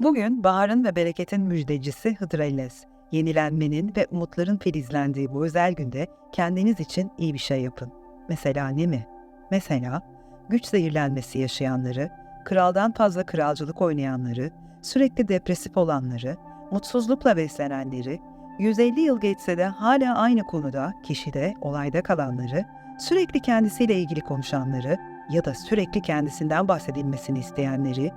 Bugün baharın ve bereketin müjdecisi Hıdrellez. Yenilenmenin ve umutların filizlendiği bu özel günde kendiniz için iyi bir şey yapın. Mesela ne mi? Mesela güç zehirlenmesi yaşayanları, kraldan fazla kralcılık oynayanları, sürekli depresif olanları, mutsuzlukla beslenenleri, 150 yıl geçse de hala aynı konuda, kişide, olayda kalanları, sürekli kendisiyle ilgili konuşanları ya da sürekli kendisinden bahsedilmesini isteyenleri,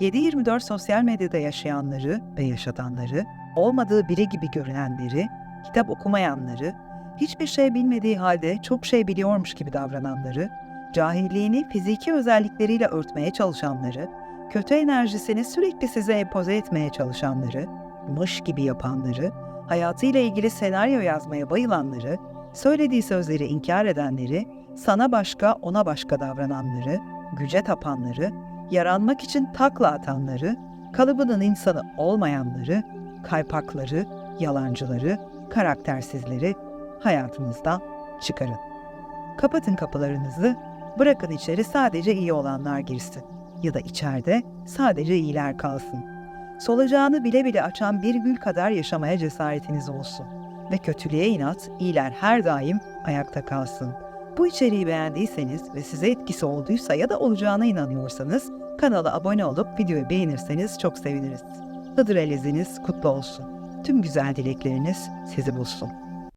7-24 sosyal medyada yaşayanları ve yaşatanları, olmadığı biri gibi görünenleri, kitap okumayanları, hiçbir şey bilmediği halde çok şey biliyormuş gibi davrananları, cahilliğini fiziki özellikleriyle örtmeye çalışanları, kötü enerjisini sürekli size empoze etmeye çalışanları, mış gibi yapanları, hayatıyla ilgili senaryo yazmaya bayılanları, söylediği sözleri inkar edenleri, sana başka ona başka davrananları, güce tapanları, yaranmak için takla atanları, kalıbının insanı olmayanları, kaypakları, yalancıları, karaktersizleri hayatınızdan çıkarın. Kapatın kapılarınızı, bırakın içeri sadece iyi olanlar girsin ya da içeride sadece iyiler kalsın. Solacağını bile bile açan bir gül kadar yaşamaya cesaretiniz olsun ve kötülüğe inat, iyiler her daim ayakta kalsın. Bu içeriği beğendiyseniz ve size etkisi olduysa ya da olacağına inanıyorsanız kanala abone olup videoyu beğenirseniz çok seviniriz. Hıdır Eleziniz kutlu olsun. Tüm güzel dilekleriniz sizi bulsun.